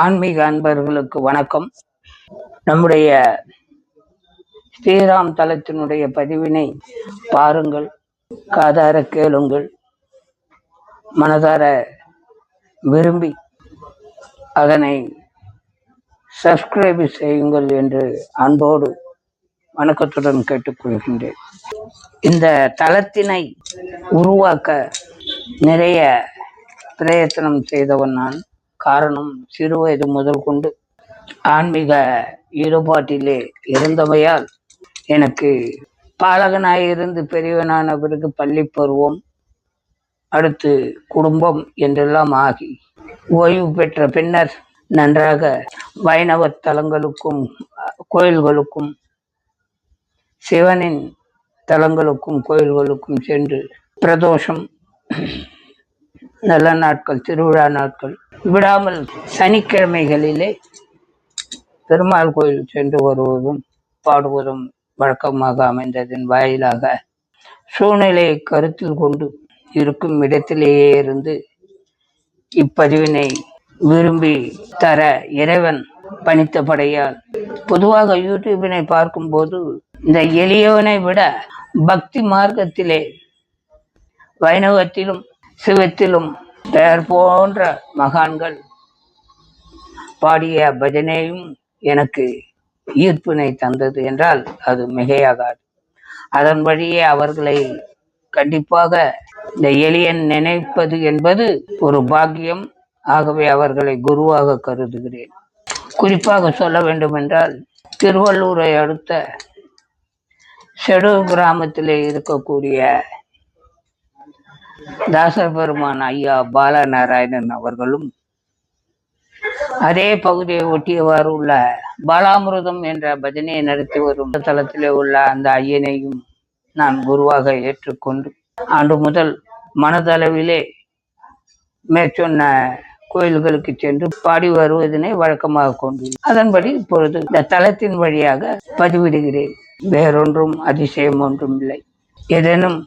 ஆன்மீக அன்பர்களுக்கு வணக்கம். நம்முடைய ஸ்ரீராம் தலத்தினுடைய பதிவினை பாருங்கள் காதார கேளுங்கள் மனதார விரும்பி அதனை சப்ஸ்கிரைப் செய்யுங்கள் என்று அன்போடு வணக்கத்துடன் கேட்டுக்கொள்கின்றேன். இந்த தளத்தினை உருவாக்க நிறைய பிரயத்தனம் செய்தவன் நான். காரணம் சிறுவயது முதல் கொண்டு ஆன்மீக ஈடுபாட்டிலே இருந்தமையால் எனக்கு பாலகனாயிருந்து பெரியவனான பிறகு பள்ளி பருவம் அடுத்து குடும்பம் என்றெல்லாம் ஆகி ஓய்வு பெற்ற பின்னர் நன்றாக வைணவ தலங்களுக்கும் கோயில்களுக்கும் சிவனின் தலங்களுக்கும் கோயில்களுக்கும் சென்று பிரதோஷம் நல்ல நாட்கள் திருவிழா நாட்கள் விடாமல் சனிக்கிழமைகளிலே பெருமாள் கோயில் சென்று வருவதும் பாடுவதும் வழக்கமாக அமைந்ததன் வாயிலாக சூழ்நிலையை கருத்தில் கொண்டு இருக்கும் இடத்திலேயே இருந்து இப்பதிவினை விரும்பி தர இறைவன் பணித்த படையால் பொதுவாக யூடியூபினை பார்க்கும்போது இந்த எளியவனை விட பக்தி மார்க்கத்திலே வைணவத்திலும் சிவத்திலும் பெயர் போன்ற மகான்கள் பாடிய பஜனையும் எனக்கு ஈர்ப்பினை தந்தது என்றால் அது மிகையாகாது. அதன் வழியே அவர்களை கண்டிப்பாக இந்த எளியன் நினைப்பது என்பது ஒரு பாக்கியம். ஆகவே அவர்களை குருவாக கருதுகிறேன். குறிப்பாக சொல்ல வேண்டுமென்றால் திருவள்ளூரை அடுத்த செடு கிராமத்திலே இருக்கக்கூடிய தாசபெருமான் ஐயா பாலநாராயணன் அவர்களும் அதே பகுதியை ஒட்டியவாறு உள்ள பாலாமிருதம் என்ற பஜனையை நடத்தி வரும் தளத்திலே உள்ள அந்த ஐயனையும் நான் குருவாக ஏற்றுக்கொண்டு ஆண்டு முதல் மனதளவிலே மேற்சொன்ன கோயில்களுக்கு சென்று பாடி வருவதனை வழக்கமாக கொண்டேன் அதன்படி இப்பொழுது இந்த தளத்தின் வழியாக பதிவிடுகிறேன். வேறொன்றும் அதிசயம் ஒன்றும் இல்லை. ஏதேனும்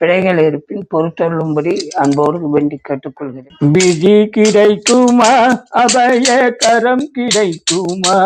பிழைகள் இருப்பின் பொறுத்தள்ளும்படி அன்போடு வேண்டி கேட்டுக்கொள்கிறேன். விதி கிடைக்குமா? அபய கரம் கிடைக்குமா?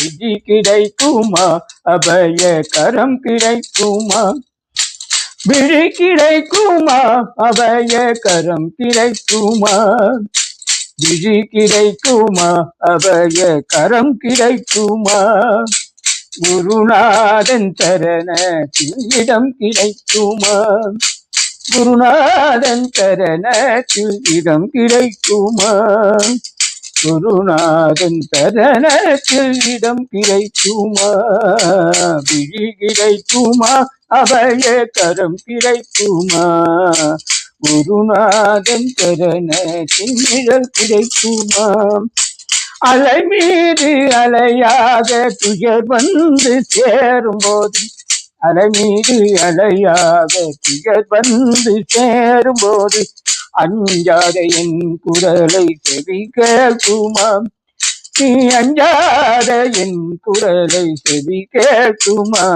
விதி கிடைக்குமா? அபய கரம் கிடைக்குமா? விழி கிடைக்குமா? அபய கரம் கிடைக்குமா? விழி கிடைக்குமா? அபய கரம் கிடைக்குமா? குருநாதன் சரணத்தில் இடம் கிடைக்குமா? குருநாதன் சரணத்தில் இடம் கிடைக்குமா? குருநாதன் சரணத்தில் இடம் கிடைக்குமா? விழி கிடைக்குமா? அபய கரம் கிடைக்குமா? குருநாதன் சரணத்தில் நிழல் கிடைக்குமா? அலை மீது அலையாக துயர் வந்து சேரும் போது அலை மீது அலையாக துயர் வந்து சேரும் போது அஞ்சாத என் குரலை செவி கேட்குமாம் நீ அஞ்சாத என் குரலை செவி கேட்குமா?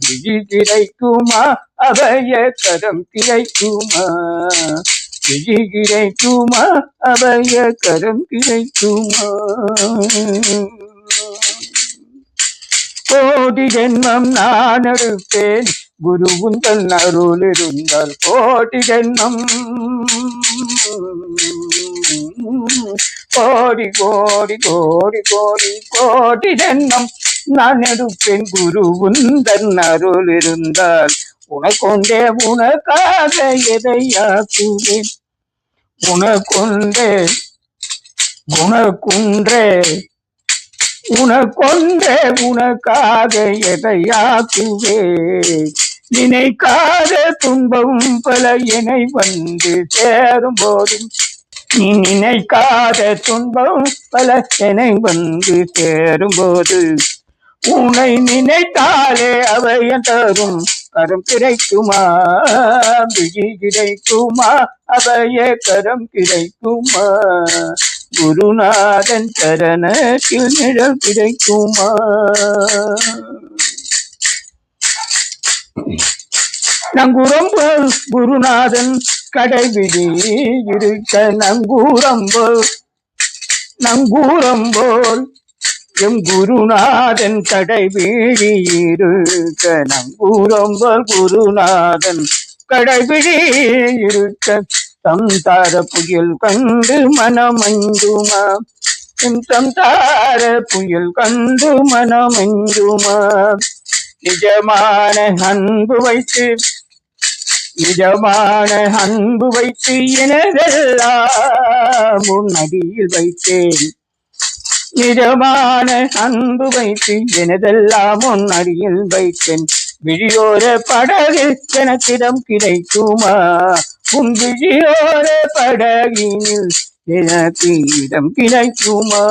விழி கிடைக்குமா அவைய கரம் கிடைக்குமா விழி கிடைக்குமா அபய கரம் கிடைக்குமா கோடி ஜென்மம் நான் எடுப்பேன். குரு உந்தல் அருள் இருந்தால் கோடி ஜென்மம். கோடி கோடி கோடி கோடி கோடி ஜென்மம் நான் எடுப்பேன். குரு உந்தன் அருள் இருந்தால் உனக்கொண்டே உனக்காக எதையாக்குவேன்? உனக்கொண்டே குணக்குன்றே உனக்கொண்டே உனக்காக எதையாக்குவே? நினைக்காத துன்பம் பல இணை வந்து சேரும் போதும் நீ நினைக்காத துன்பம் பல இணை வந்து சேரும் போது உன்னை நினைத்தாலே அவையன் தரும். கரம் கிடைக்குமா? விழி கிடைக்குமா? அபய கரம் கிடைக்குமா? குருநாதன் சரணத்தில் நிழல் கிடைக்குமா? நங்குரம்பு குருநாதன் கடைவிடி இருக்க நங்கூரம்பு நங்கூரம்போல் எம் குருநாதன் கடை இருக்க நங்கூரம் குருநாதன் கடைபிடி இருக்க தம் தார புயல் கண்டு மனமஞ்சுமா? எம் தம் தார புயல் கண்டு மனமஞ்சுமா? நிஜமான அன்பு வைத்து நிஜமான அன்பு வைத்து எனதெல்லாம் முன்னடியில் வைத்தேன். நிஜமான அன்பு வைத்து எனதெல்லாம் உன் அடியில் வைத்தேன். விழியோர படகில் எனக்கிடம் கிடைக்குமா? உன் விழியோர படகினில் எனக்கு இடம் கிடைக்குமா?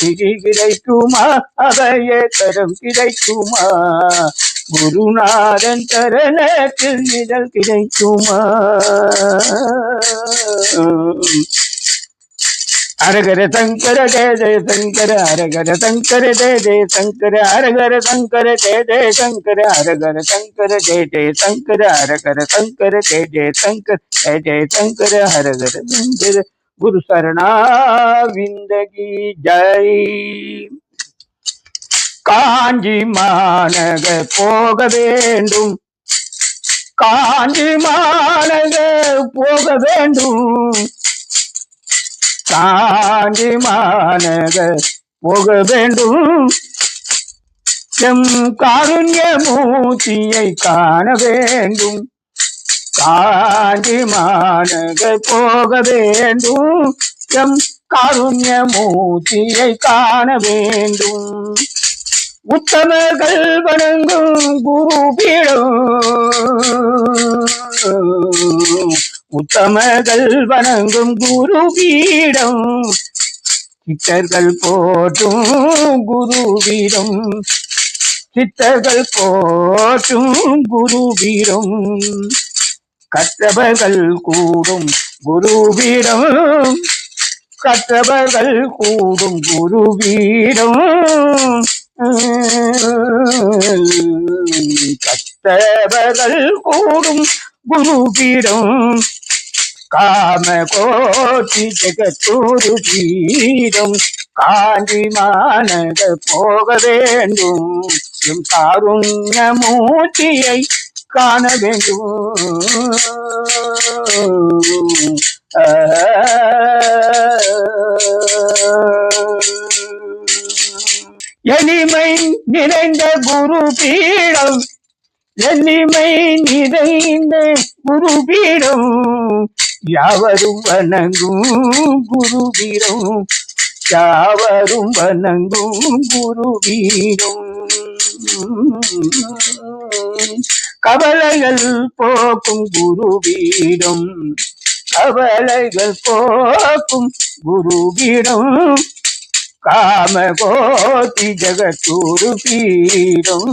விழி கிடைக்குமா? அவைய தரம் கிடைக்குமா? குருநாதன் தரணத்தில் நிழல் கிடைக்குமா? அரகர சங்கர ஜெய ஜெய சங்கர அரகர சங்கர ஜெய ஜெய சங்கர அரகர சங்கர ஜெய ஜெய சங்கர அரகர சங்கர ஜெய ஜெய சங்கர அரகர சங்கர ஜெய ஜெய சங்கர ஜெய ஜெய சங்கர அரகர சங்கர. குரு சரணாவிந்தகி ஜெய் காஞ்சி மாநக போக வேண்டும். காஞ்சி மாநக போக வேண்டும். காஞ்சி மாநகர் போக வேண்டும் எம் காருண்ய மூச்சியை காண வேண்டும் காஞ்சி மாநகர் போக வேண்டும் எம் காருண்ய மூச்சியை காண வேண்டும் உத்தமர்கள் வணங்கும் குரு பீடம் உத்தமர்கள் வணங்கும் குரு பீடம். சித்தர்கள் போற்றும் குரு பீடம். சித்தர்கள் போற்றும் குரு பீடம். கற்றவர்கள் கூடும் குரு பீடம். கற்றவர்கள் கூடும் குரு வீரம் கற்றவர்கள் கூடும் குரு பீடம் காம கோட்டி ஜெகத்தூரு பீடம் காஞ்சி மாநக போக வேண்டும். எம் காருண்ய மூர்த்தியை காண வேண்டும். எளிமை நிறைந்த குரு பீடம். எளிமை நிறைந்த குரு பீடம். யாவரும் வணங்கும் குரு பீடம் யாவரும் வணங்கும் குரு பீடம் கவலைகள் போக்கும் குரு பீடம் கவலைகள் போக்கும் குரு பீடம் காம கோதி ஜகத்தூரு பீரம்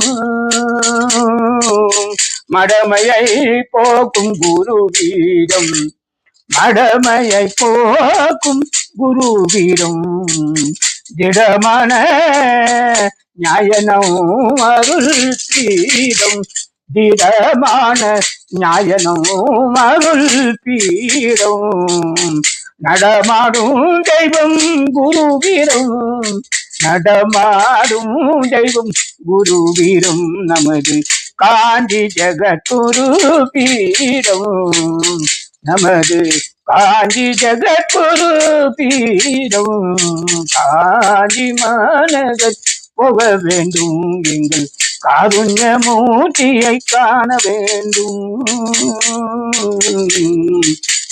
மடமையை போக்கும் குரு பீடம் மடமையை போக்கும் குரு பீடம் திடமான ஞாயனம் அருள் பீடும் திடமான ஞாயனம் அருள் பீடும் நடமாடும் தெய்வம் குரு நடமாடும் தெய்வம் குரு நமது காஞ்சி ஜெகத்குரு பீடம் நமது காஞ்சி ஜெகத்குரு பீடம் காஞ்சி மாநகர் போக வேண்டும். எங்கள் காருண்ய மூர்த்தியை காண வேண்டும்.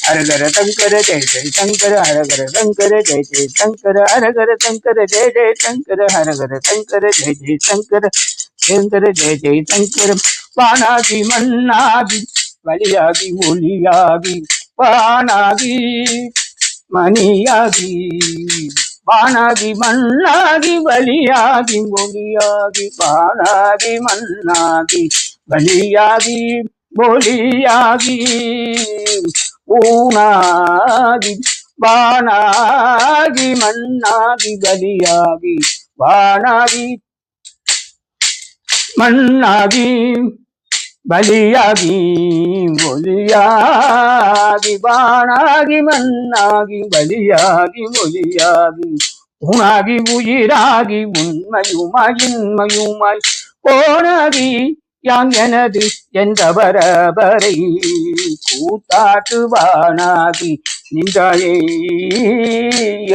அரகர சங்கர ஜெய ஜெய சங்கர ஹரகர சங்கர ஜெய ஜெய சங்கர ஹரகர சங்கர ஜெய ஜெய சங்கர ஹரகர சங்கர ஜெய ஜெய சங்கர சங்கர ஜெய ஜெய சங்கர வானாகி மண்ணாகி வழியாகி ஒளியாகி வானாகி மணியாகி வானாகி மண்ணாகி வழியாகி ஒளியாகி வானாகி மண்ணாகி வழியாகி ஒளியாகி ஊனாகி வானாகி மண்ணாகி வழியாகி வானாகி மண்ணாகி பலியாகி மொழியாகி பானாகி மண்ணாகி பலியாகி மொழியாகி உணாகி உயிராகி உண்மையுமாய் இன்மையுமாய் போனாகி யான் எனது என்ற பரபரை கூத்தாட்டுவானாகி நின்றாயே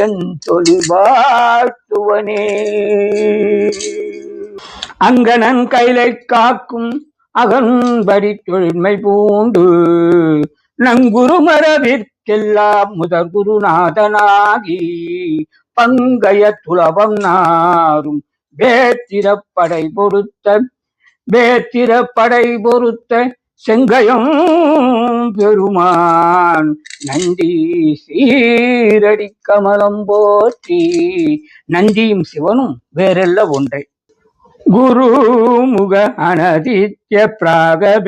என் தொழில்வாட்டுவனே அங்கனன் கைலை காக்கும் அகன்படி தொழில்மை பூண்டு. நங்குரு மரபிற்கெல்லாம் முதற் குருநாதனாகி பங்கைய துளவம் நாரும் வேத்திரப்படை பொருத்த வேத்திரப்படை பொருத்த செங்கயம் பெருமான் நந்தி சீரடி கமலம் போற்றி நந்தியும் சிவனும் வேறெல்ல ஒன்றை. गुरुमुग अनतीत्य प्रागभेदानजेदान्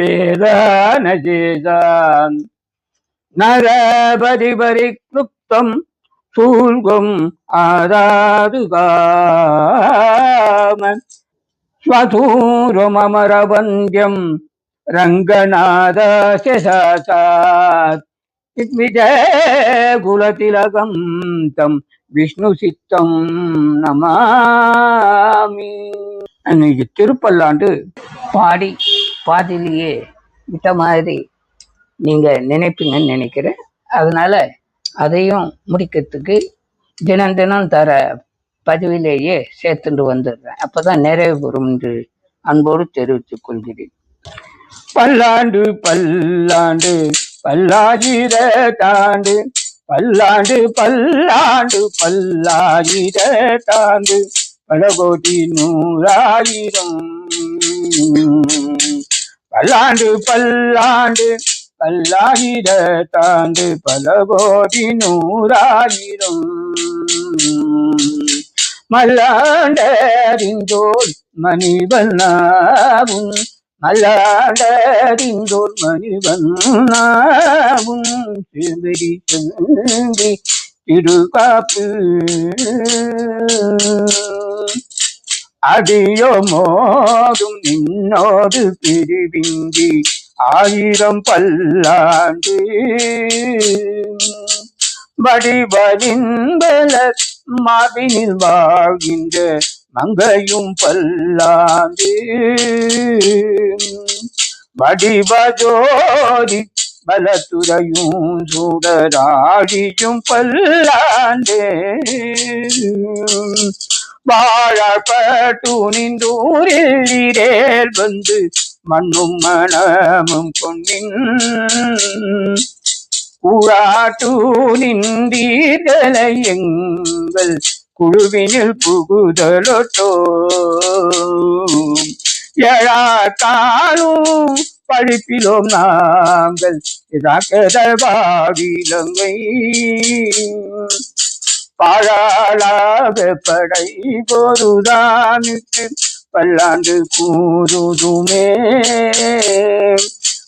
नरपरिपरिक्लुप्तम् शूल्गम् आदादुगामन् स्वधूरमरवन्द्यम् रङ्गनादस्य सात् दिग्विजयकुलतिलकम् तम् विष्णुचित्तम् नमामि அன்னைக்கு திருப்பல்லாண்டு பாடி பாதிலேயே விட்ட மாதிரி நீங்க நினைப்பீங்கன்னு நினைக்கிறேன். அதனால அதையும் முடிக்கிறதுக்கு தினம் தினம் தர பதிவிலேயே சேர்த்துட்டு வந்துடுறேன். அப்பதான் நிறைவு பெறும் என்று அன்போடு தெரிவித்துக் கொள்கிறேன். பல்லாண்டு பல்லாண்டு பல்லாயிர தாண்டு பல்லாண்டு பல்லாண்டு பல்லாயிர தாண்டு. பல நூறாயிரம். பல்லாண்டு பல்லாண்டு பல்லாயிர தாண்டு பல கோடி நூறாயிரம் மல்லாண்டறிந்தோர் மணிவண்ணாவும் மல்லாண்டறிந்தோர் மணிவண்ணாவும் சிவரி சந்தி திருகாப்பு அடியோ மோதும் நின்னோடு பிரிவிங்கி ஆயிரம் பல்லாண்டு. வடிவலின்பல மாவினில் வாழ்கின்ற மங்கையும் பல்லாண்டு. வடிவஜோதி பலத்துறையும் சுடராடியும் பல்லாண்டே. வாழப்பட்டு நின்றூரில் இரேல் வந்து மண்ணும் மனமும் கொண்டின் கூறாட்டு நின்றீர்களை எங்கள் குழுவினில் புகுதலொட்டோ. எழாத்தாலும் படிப்பிலோம் நாங்கள் இதாக்கதல் இதாக்கதல்வாவிலங்கை பாழாளாக படை பொருதானுக்கு பல்லாண்டு கூறுதுமே.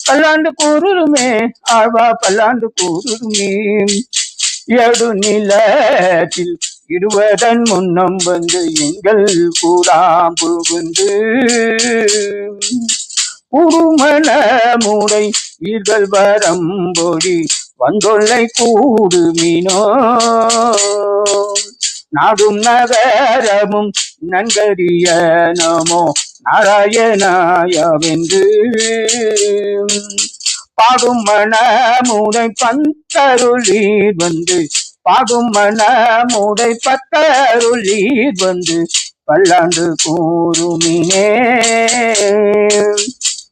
பல்லாண்டு கூறுதுமே ஆழ்வா பல்லாண்டு கூறுதுமே. எடு நிலத்தில் இடுவதன் முன்னம் வந்து எங்கள் கூடாம் புகுந்து உருமண மூடை ஈர்கள் வரம்பொடி வந்தொல்லை கூடுமினோ நாடும் நகரமும் நன்கரிய நமோ. நாராயணாயவென்று. பாடும் மணமுடை பந்தருளீர் வந்து. பாடும் மணமுடை பத்தருளீர் வந்து. பல்லாண்டு கூறுமினே.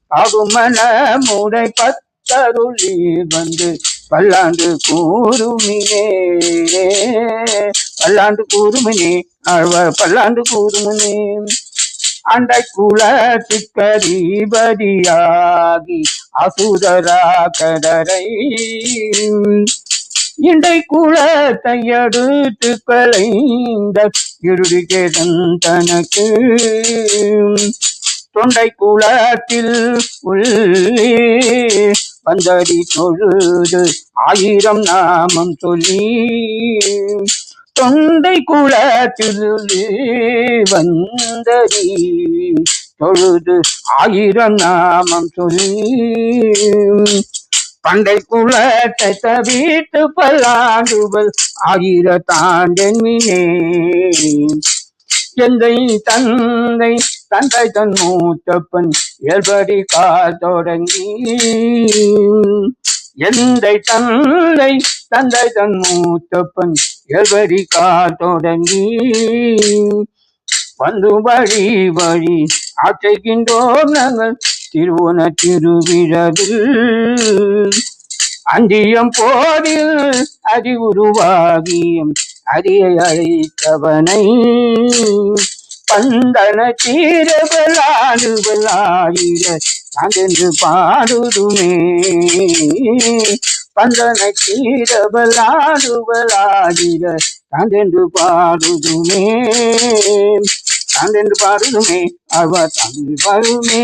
பாடும் மணமுடை பத்தருளீர் வந்து பல்லாண்டு கூறுமினே. பல்லாண்டு கூறுமினே ஆழ்வார் பல்லாண்டு கூறுமினே. அண்டை குலத்துக்கதிபதியாகி அசுதரா கடரை இண்டை குலத்தையடுத்து கலைந்த இருடிகேதன் தனக்கு. தொண்டை குலத்தில் உள்ளே வந்தடி தொழுது ஆயிரம் நாமம் சொல்லி. தொண்டை குலத்தில் வந்தடி தொழுது ஆயிரம் நாமம் சொல்லி. பண்டை குலத்தை தவிட்டு பல்லாண்டுகள் ஆயிரத்தாண்டென்மினே எந்தை தந்தை தந்தை தன் மூத்தப்பன் இயல்படி கால் தொடங்கி எந்தை தந்தை தந்தை தன் மூத்தப்பன் இயல்படி கால் தொடங்கி வந்து வழி வழி ஆற்றைகின்றோம் நாங்கள் திருவன திருவிழவில். அந்தியம் போரில் அறிவுருவாகியம் அரியை அழைத்தவனை பந்தன தீரவலாடுவலாயிர வலாயிர பாடுதுமே. பந்தன தீரவலாடு வலாயிர பாடுதுமே. சான்றென்று பாடுதுமே அவ தமிழ் வருமே.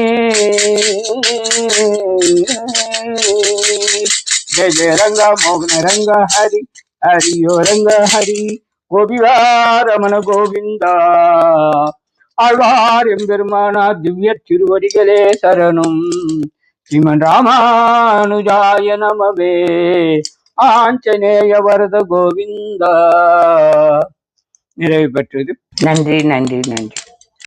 ஜெய ஜெய ரங்க மோகன ரங்க ஹரி. ஹரியோ ரங்க ஹரி கோபிவாரமண கோவிந்தா. ஆழ்வார் எம்பெருமானா திவ்ய திருவடிகளே சரணம். ஸ்ரீமன் ராமானுஜாய நமவே. ஆஞ்சநேய வரத கோவிந்தா. நிறைவு பெற்றது. நன்றி நன்றி நன்றி.